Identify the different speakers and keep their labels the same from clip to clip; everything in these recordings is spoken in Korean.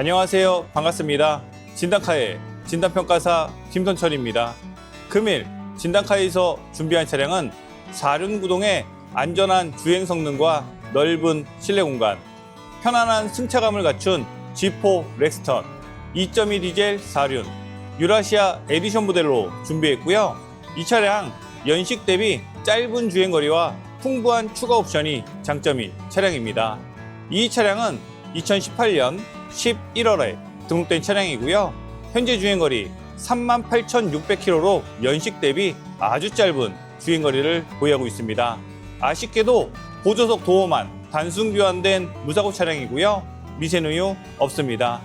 Speaker 1: 안녕하세요. 반갑습니다. 진단카의 진단평가사 김선철입니다. 금일 진단카에서 준비한 차량은 사륜구동의 안전한 주행 성능과 넓은 실내 공간, 편안한 승차감을 갖춘 G4 렉스턴 2.2 디젤 사륜 유라시아 에디션 모델로 준비했고요. 이 차량 연식 대비 짧은 주행 거리와 풍부한 추가 옵션이 장점인 차량입니다. 이 차량은 2018년 11월에 등록된 차량이고요. 현재 주행거리 38,600km로 연식 대비 아주 짧은 주행거리를 보유하고 있습니다. 아쉽게도 보조석 도어만 단순 교환된 무사고 차량이고요. 미세누유 없습니다.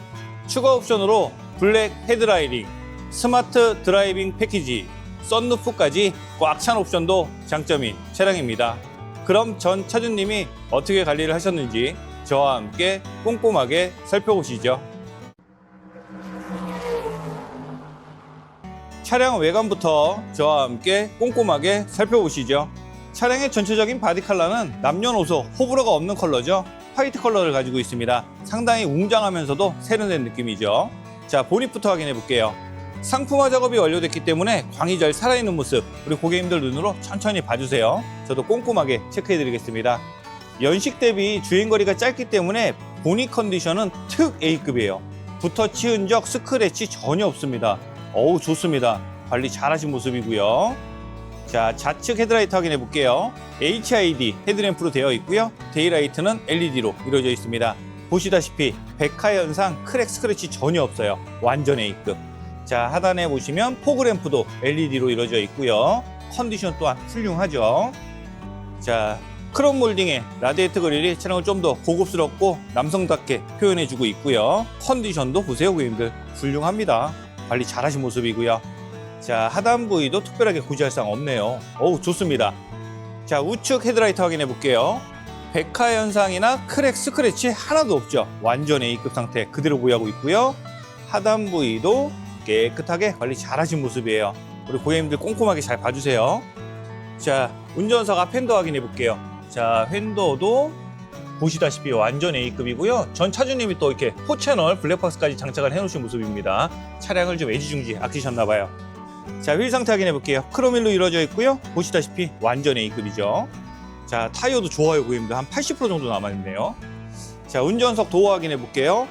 Speaker 1: 추가 옵션으로 블랙 헤드라이딩, 스마트 드라이빙 패키지, 썬루프까지 꽉 찬 옵션도 장점인 차량입니다. 그럼 전 차주님이 어떻게 관리를 하셨는지 저와 함께 꼼꼼하게 살펴보시죠. 차량 외관부터 저와 함께 꼼꼼하게 살펴보시죠. 차량의 전체적인 바디 컬러는 남녀노소 호불호가 없는 컬러죠. 화이트 컬러를 가지고 있습니다. 상당히 웅장하면서도 세련된 느낌이죠. 자, 보닛부터 확인해 볼게요. 상품화 작업이 완료됐기 때문에 광이 잘 살아있는 모습 우리 고객님들 눈으로 천천히 봐주세요. 저도 꼼꼼하게 체크해 드리겠습니다. 연식 대비 주행거리가 짧기 때문에 보닛 컨디션은 특 A급이에요. 붓터치 흔적, 스크래치 전혀 없습니다. 어우 좋습니다. 관리 잘하신 모습이고요. 자 좌측 헤드라이트 확인해 볼게요. HID 헤드램프로 되어 있고요. 데이라이트는 LED로 이루어져 있습니다. 보시다시피 백화 현상, 크랙 스크래치 전혀 없어요. 완전 A급. 자 하단에 보시면 포그램프도 LED로 이루어져 있고요. 컨디션 또한 훌륭하죠. 자 크롬 몰딩의 라디에이터 그릴이 차량을 좀 더 고급스럽고 남성답게 표현해주고 있고요. 컨디션도 보세요, 고객님들. 훌륭합니다. 관리 잘하신 모습이고요. 자 하단 부위도 특별하게 고지할 사항 없네요. 어우 좋습니다. 자 우측 헤드라이트 확인해 볼게요. 백화 현상이나 크랙 스크래치 하나도 없죠. 완전 A급 상태 그대로 보유하고 있고요. 하단 부위도 깨끗하게 관리 잘하신 모습이에요. 우리 고객님들 꼼꼼하게 잘 봐주세요. 자 운전석 앞 핸더 확인해 볼게요. 자 핸더도 보시다시피 완전 A급이고요. 전 차주님이 또 이렇게 4채널 블랙박스까지 장착을 해놓으신 모습입니다. 차량을 좀 애지중지 아끼셨나 봐요. 자, 휠 상태 확인해 볼게요. 크로밀로 이루어져 있고요. 보시다시피 완전 A급이죠. 자, 타이어도 좋아요, 고객님들. 한80% 정도 남아있네요. 자, 운전석 도어 확인해 볼게요.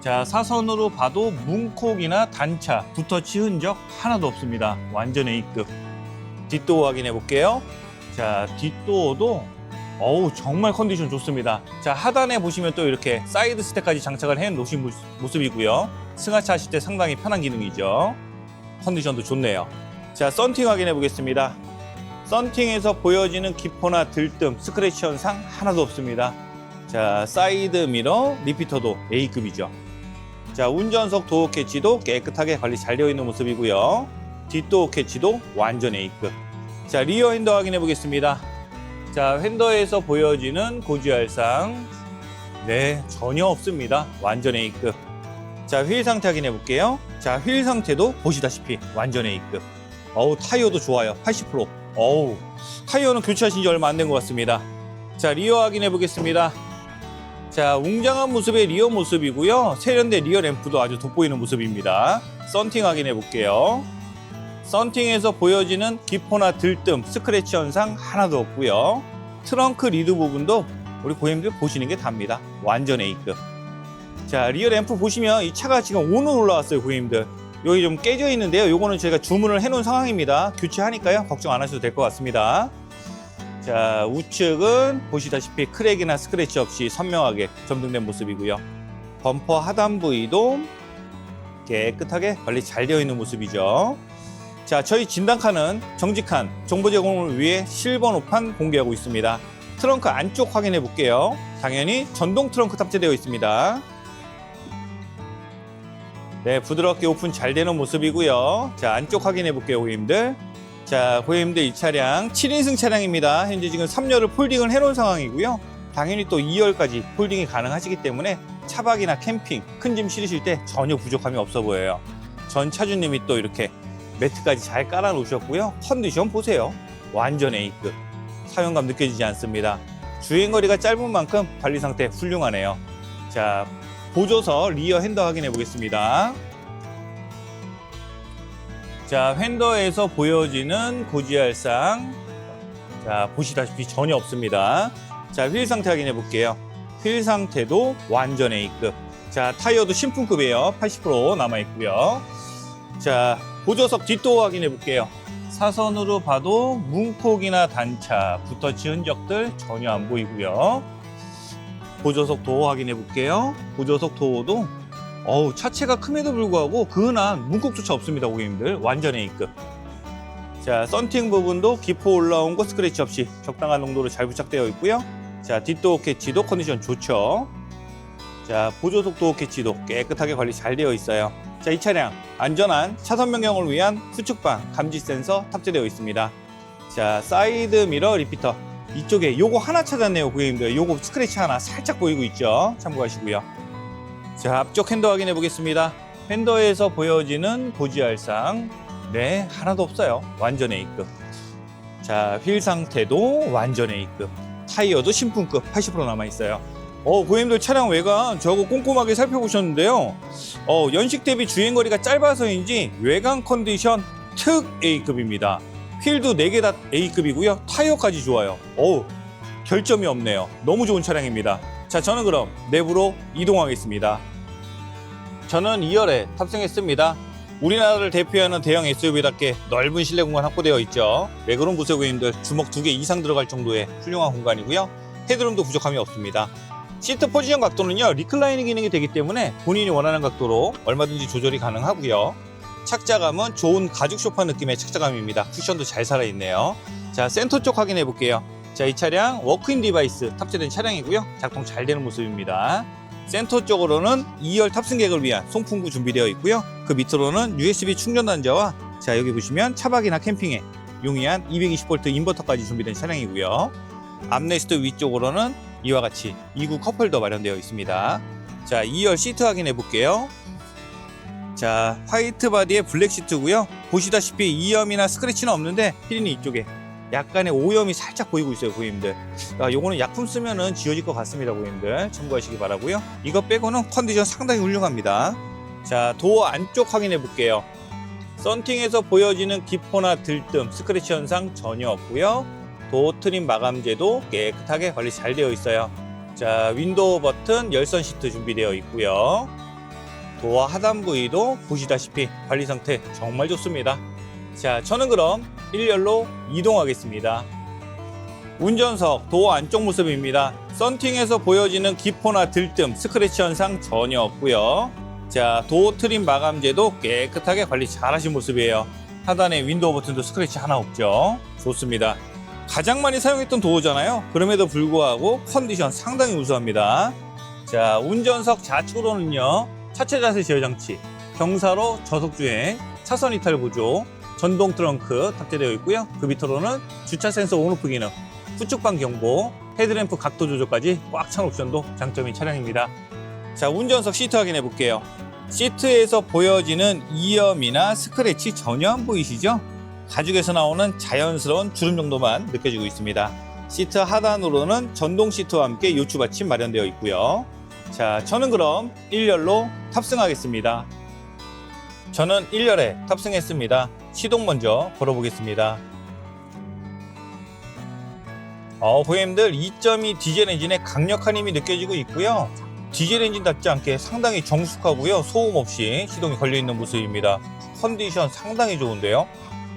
Speaker 1: 자, 사선으로 봐도 문콕이나 단차, 붓터치 흔적 하나도 없습니다. 완전 A급. 뒷도어 확인해 볼게요. 자, 뒷도어도 어우 정말 컨디션 좋습니다. 자 하단에 보시면 또 이렇게 사이드 스텝까지 장착을 해 놓으신 모습- 모습이고요. 승하차 하실 때 상당히 편한 기능이죠. 컨디션도 좋네요. 자 썬팅 확인해 보겠습니다. 썬팅에서 보여지는 기포나 들뜸, 스크래치 현상 하나도 없습니다. 자 사이드 미러, 리피터도 A급이죠. 자 운전석 도어 캐치도 깨끗하게 관리 잘 되어 있는 모습이고요. 뒷도어 캐치도 완전 A급. 자 리어 핸더 확인해 보겠습니다. 자, 핸더에서 보여지는 고지할상. 네, 전혀 없습니다. 완전 A급. 자, 휠 상태 확인해 볼게요. 자, 휠 상태도 보시다시피 완전 A급. 어우, 타이어도 좋아요. 80%. 어우, 타이어는 교체하신 지 얼마 안 된 것 같습니다. 자, 리어 확인해 보겠습니다. 자, 웅장한 모습의 리어 모습이고요. 세련된 리어 램프도 아주 돋보이는 모습입니다. 썬팅 확인해 볼게요. 썬팅에서 보여지는 기포나 들뜸, 스크래치 현상 하나도 없고요. 트렁크 리드 부분도 우리 고객님들 보시는 게 답니다. 완전 A급. 자, 리어 램프 보시면 이 차가 지금 온으로 올라왔어요, 고객님들. 여기 좀 깨져 있는데요. 요거는 제가 주문을 해놓은 상황입니다. 교체하니까요. 걱정 안 하셔도 될 것 같습니다. 자, 우측은 보시다시피 크랙이나 스크래치 없이 선명하게 점등된 모습이고요. 범퍼 하단 부위도 깨끗하게 관리 잘 되어 있는 모습이죠. 자, 저희 진단카는 정직한 정보 제공을 위해 실버 노판 공개하고 있습니다. 트렁크 안쪽 확인해 볼게요. 당연히 전동 트렁크 탑재되어 있습니다. 네, 부드럽게 오픈 잘 되는 모습이고요. 자, 안쪽 확인해 볼게요, 고객님들. 자, 고객님들 이 차량 7인승 차량입니다. 현재 지금 3열을 폴딩을 해 놓은 상황이고요. 당연히 또 2열까지 폴딩이 가능하시기 때문에 차박이나 캠핑, 큰 짐 실으실 때 전혀 부족함이 없어 보여요. 전 차주님이 또 이렇게 매트까지 잘 깔아 놓으셨고요. 컨디션 보세요. 완전 A급. 사용감 느껴지지 않습니다. 주행거리가 짧은 만큼 관리 상태 훌륭하네요. 자, 보조석 리어 핸더 확인해 보겠습니다. 자, 핸더에서 보여지는 고지할상. 자, 보시다시피 전혀 없습니다. 자, 휠 상태 확인해 볼게요. 휠 상태도 완전 A급. 자, 타이어도 신품급이에요. 80% 남아 있고요. 자, 보조석 뒷도 확인해 볼게요. 사선으로 봐도 문콕이나 단차, 붓터치 흔적들 전혀 안 보이고요. 보조석 도어 확인해 볼게요. 보조석 도어도 어우 차체가 큼에도 불구하고 그 흔한 문콕조차 없습니다, 고객님들. 완전 A급. 자, 썬팅 부분도 기포 올라온 거 스크래치 없이 적당한 농도로 잘 부착되어 있고요. 자, 뒷도어 캐치도 컨디션 좋죠. 자, 보조석 도어 캐치도 깨끗하게 관리 잘 되어 있어요. 자, 이 차량 안전한 차선 변경을 위한 후측방 감지 센서 탑재되어 있습니다. 자, 사이드 미러 리피터 이쪽에 요거 하나 찾았네요, 고객님들. 요거 스크래치 하나 살짝 보이고 있죠. 참고하시고요. 자, 앞쪽 핸더 확인해 보겠습니다. 핸더에서 보여지는 고지할상 네, 하나도 없어요. 완전 A급. 자, 휠 상태도 완전 A급. 타이어도 신품급 80% 남아 있어요. 어, 고객님들 차량 외관 저거 꼼꼼하게 살펴보셨는데요. 어, 연식 대비 주행 거리가 짧아서인지 외관 컨디션 특 A급입니다. 휠도 4개 다 A급이고요. 타이어까지 좋아요. 어우, 결점이 없네요. 너무 좋은 차량입니다. 자, 저는 그럼 내부로 이동하겠습니다. 저는 2열에 탑승했습니다. 우리나라를 대표하는 대형 SUV답게 넓은 실내 공간 확보되어 있죠. 레그룸 보세요 고객님들 주먹 두개 이상 들어갈 정도의 훌륭한 공간이고요. 헤드룸도 부족함이 없습니다. 시트 포지션 각도는요 리클라이닝 기능이 되기 때문에 본인이 원하는 각도로 얼마든지 조절이 가능하고요. 착자감은 좋은 가죽 소파 느낌의 착자감입니다. 쿠션도 잘 살아있네요. 자 센터 쪽 확인해 볼게요. 자 이 차량 워크인 디바이스 탑재된 차량이고요. 작동 잘 되는 모습입니다. 센터 쪽으로는 2열 탑승객을 위한 송풍구 준비되어 있고요. 그 밑으로는 USB 충전 단자와 자 여기 보시면 차박이나 캠핑에 용이한 220V 인버터까지 준비된 차량이고요. 암레스트 위쪽으로는 이와 같이 2구 컵홀더 마련되어 있습니다. 자 2열 시트 확인해 볼게요. 자 화이트 바디의 블랙 시트고요. 보시다시피 이염이나 스크래치는 없는데 피린이 이쪽에 약간의 오염이 살짝 보이고 있어요 고객님들 아, 요거는 약품 쓰면은 지워질 것 같습니다 고객님들 참고하시기 바라고요 이거 빼고는 컨디션 상당히 훌륭합니다 자 도어 안쪽 확인해 볼게요 썬팅에서 보여지는 기포나 들뜸 스크래치 현상 전혀 없고요 도어 트림 마감재도 깨끗하게 관리 잘 되어 있어요 자 윈도우 버튼 열선 시트 준비되어 있고요 도어 하단 부위도 보시다시피 관리 상태 정말 좋습니다 자 저는 그럼 1열로 이동하겠습니다. 운전석 도어 안쪽 모습입니다. 썬팅에서 보여지는 기포나 들뜸, 스크래치 현상 전혀 없고요. 자, 도어 트림 마감재도 깨끗하게 관리 잘 하신 모습이에요. 하단에 윈도우 버튼도 스크래치 하나 없죠. 좋습니다. 가장 많이 사용했던 도어잖아요. 그럼에도 불구하고 컨디션 상당히 우수합니다. 자, 운전석 좌측으로는요. 차체 자세 제어 장치, 경사로 저속 주행, 차선 이탈 보조, 전동 트렁크 탑재되어 있고요. 그 밑으로는 주차 센서 온오프 기능, 후측방 경보, 헤드램프 각도 조절까지 꽉 찬 옵션도 장점인 차량입니다. 자, 운전석 시트 확인해 볼게요. 시트에서 보여지는 이염이나 스크래치 전혀 안 보이시죠? 가죽에서 나오는 자연스러운 주름 정도만 느껴지고 있습니다. 시트 하단으로는 전동 시트와 함께 요추 받침 마련되어 있고요. 자, 저는 그럼 1열로 탑승하겠습니다. 저는 1열에 탑승했습니다. 시동 먼저 걸어보겠습니다. 어, 고객님들 2.2 디젤 엔진의 강력한 힘이 느껴지고 있고요. 디젤 엔진답지 않게 상당히 정숙하고요. 소음 없이 시동이 걸려있는 모습입니다. 컨디션 상당히 좋은데요.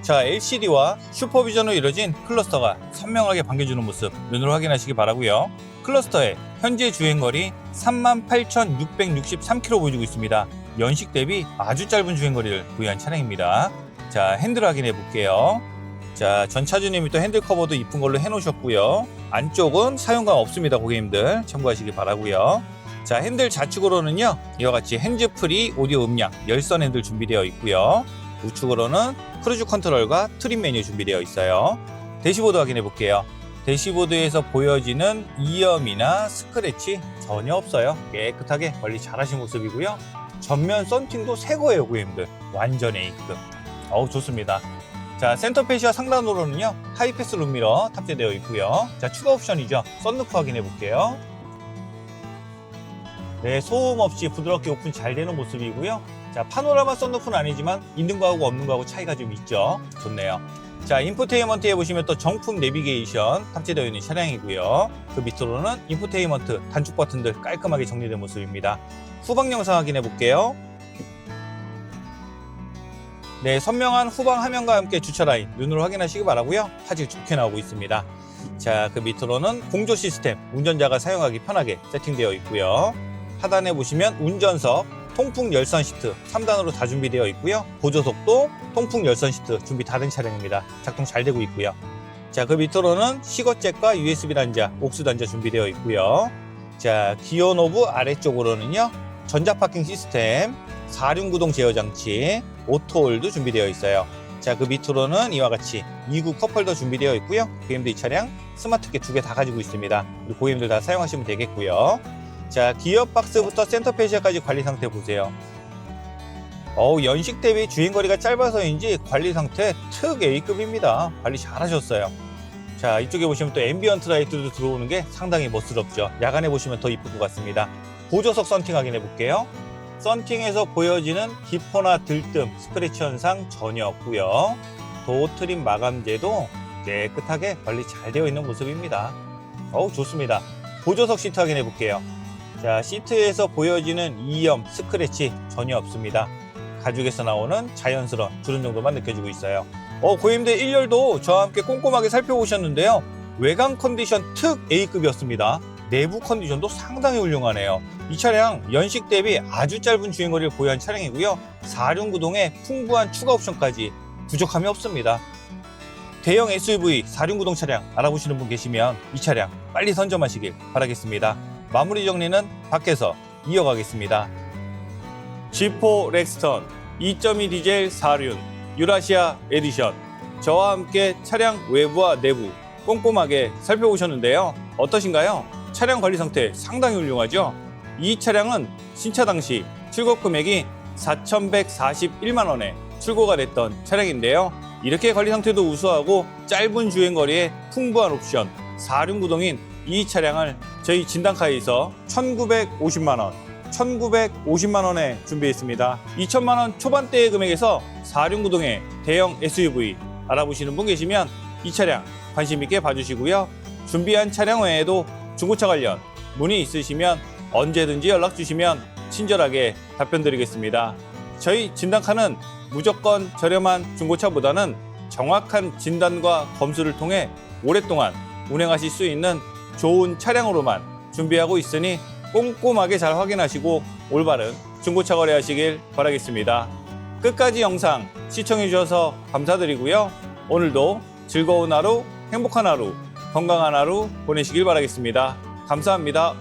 Speaker 1: 자, LCD와 슈퍼비전으로 이루어진 클러스터가 선명하게 반겨주는 모습 눈으로 확인하시기 바라고요. 클러스터의 현재 주행거리 38,663km 보여주고 있습니다. 연식 대비 아주 짧은 주행거리를 부여한 차량입니다. 자, 핸들 확인해 볼게요. 자, 전 차주님이 또 핸들 커버도 이쁜 걸로 해놓으셨고요. 안쪽은 사용감 없습니다, 고객님들. 참고하시기 바라고요. 자, 핸들 좌측으로는요, 이와 같이 핸즈프리 오디오 음량 열선 핸들 준비되어 있고요. 우측으로는 크루즈 컨트롤과 트림 메뉴 준비되어 있어요. 대시보드 확인해 볼게요. 대시보드에서 보여지는 이염이나 스크래치 전혀 없어요. 깨끗하게 관리 잘하신 모습이고요. 전면 썬팅도 새 거예요, 고객님들. 완전 A급. 어우, 좋습니다. 자, 센터 페시아 상단으로는요, 하이패스 룸미러 탑재되어 있고요. 자, 추가 옵션이죠. 썬루프 확인해 볼게요. 네, 소음 없이 부드럽게 오픈 잘 되는 모습이고요. 자, 파노라마 썬루프는 아니지만 있는 거하고 없는 거하고 차이가 좀 있죠. 좋네요. 자, 인포테인먼트에 보시면 또 정품 내비게이션 탑재되어 있는 차량이고요. 그 밑으로는 인포테인먼트 단축 버튼들 깔끔하게 정리된 모습입니다. 후방 영상 확인해 볼게요. 네, 선명한 후방 화면과 함께 주차 라인 눈으로 확인하시기 바라고요. 화질 좋게 나오고 있습니다. 자, 그 밑으로는 공조 시스템 운전자가 사용하기 편하게 세팅되어 있고요. 하단에 보시면 운전석, 통풍 열선 시트 3단으로 다 준비되어 있고요. 보조석도 통풍 열선 시트 준비 다른 차량입니다. 작동 잘 되고 있고요. 자, 그 밑으로는 시거잭과 USB 단자, 옥수 단자 준비되어 있고요. 자, 기어 노브 아래쪽으로는요. 전자 파킹 시스템, 4륜 구동 제어 장치, 오토홀도 준비되어 있어요. 자, 그 밑으로는 이와 같이 2구 컵홀더 준비되어 있고요. 이 차량 스마트키 두 개 다 가지고 있습니다. 우리 고객님들 다 사용하시면 되겠고요. 자, 기어 박스부터 센터 페시아까지 관리 상태 보세요. 어우, 연식 대비 주행 거리가 짧아서인지 관리 상태 특 A급입니다. 관리 잘 하셨어요. 자, 이쪽에 보시면 또 앰비언트 라이트도 들어오는 게 상당히 멋스럽죠. 야간에 보시면 더 이쁠 것 같습니다. 보조석 썬팅 확인해 볼게요. 썬팅에서 보여지는 기포나 들뜸, 스크래치 현상 전혀 없고요. 도 트림 마감재도 깨끗하게 관리 잘 되어 있는 모습입니다. 어우, 좋습니다. 보조석 시트 확인해 볼게요. 자, 시트에서 보여지는 이염, 스크래치 전혀 없습니다. 가죽에서 나오는 자연스러운 주름 정도만 느껴지고 있어요. 어, 고객님들 1열도 저와 함께 꼼꼼하게 살펴보셨는데요. 외관 컨디션 특 A급이었습니다. 내부 컨디션도 상당히 훌륭하네요. 이 차량 연식 대비 아주 짧은 주행거리를 보유한 차량이고요. 4륜 구동에 풍부한 추가 옵션까지 부족함이 없습니다. 대형 SUV 4륜 구동 차량 알아보시는 분 계시면 이 차량 빨리 선점하시길 바라겠습니다. 마무리 정리는 밖에서 이어가겠습니다. G4 렉스턴 2.2 디젤 4륜 유라시아 에디션 저와 함께 차량 외부와 내부 꼼꼼하게 살펴보셨는데요. 어떠신가요? 차량 관리 상태 상당히 훌륭하죠? 이 차량은 신차 당시 출고 금액이 4,141만 원에 출고가 됐던 차량인데요. 이렇게 관리 상태도 우수하고 짧은 주행 거리에 풍부한 옵션 4륜 구동인 이 차량을 저희 진단카에서 1,950만 원, 1,950만 원에 준비했습니다. 2천만 원 초반대의 금액에서 4륜 구동의 대형 SUV 알아보시는 분 계시면 이 차량 관심 있게 봐주시고요. 준비한 차량 외에도 중고차 관련 문의 있으시면 언제든지 연락 주시면 친절하게 답변 드리겠습니다. 저희 진단카는 무조건 저렴한 중고차보다는 정확한 진단과 검수를 통해 오랫동안 운행하실 수 있는 좋은 차량으로만 준비하고 있으니 꼼꼼하게 잘 확인하시고 올바른 중고차 거래하시길 바라겠습니다. 끝까지 영상 시청해 주셔서 감사드리고요. 오늘도 즐거운 하루, 행복한 하루, 건강한 하루 보내시길 바라겠습니다. 감사합니다.